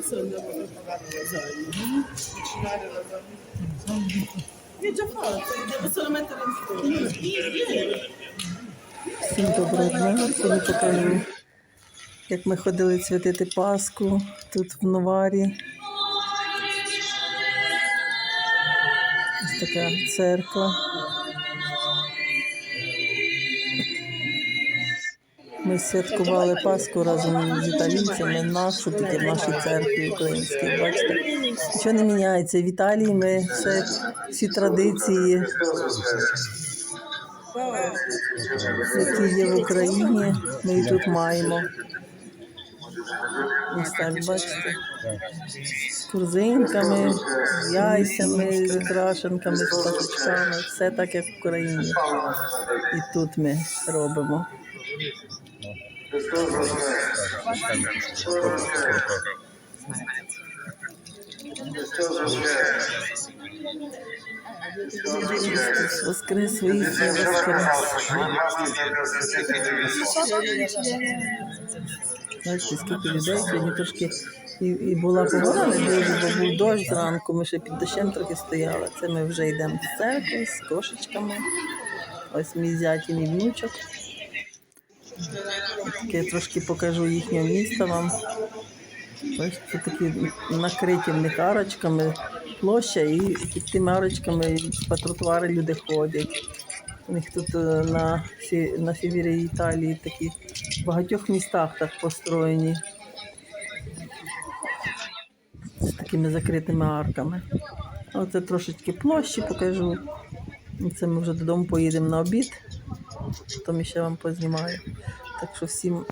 Всім доброго дня. Сьогодні покажу, як ми ходили святити Пасху тут в Новарі. Ось така церква. Ми святкували Пасху разом з італійцями, нашу таки в нашій церкві українській. Бачите, нічого не міняється. В Італії ми все, всі традиції які є в Україні, ми і тут маємо. Бачите. З корзинками, з яйцями, з крашенками, з пасочками. Все так, як в Україні. І тут ми робимо. Ісус Воскрес, воістину воскрес. Скільки людей сьогодні трошки і, і була погода, бо був дощ зранку, ми ще під дощем трохи стояли. Це ми вже йдемо з церкви з кошечками. Ось мій зять і мій внучок. Таке трошки покажу їхнє місто вам. Ось це такі накриті в них арочками площа, і під тими арочками по тротуари люди ходять. У них тут е, на, на севері Італії такі в багатьох містах так построєні з такими закритими арками. Оце трошечки площі покажу. Це ми вже додому поїдемо на обід, потім ще вам познімаю. Так що всім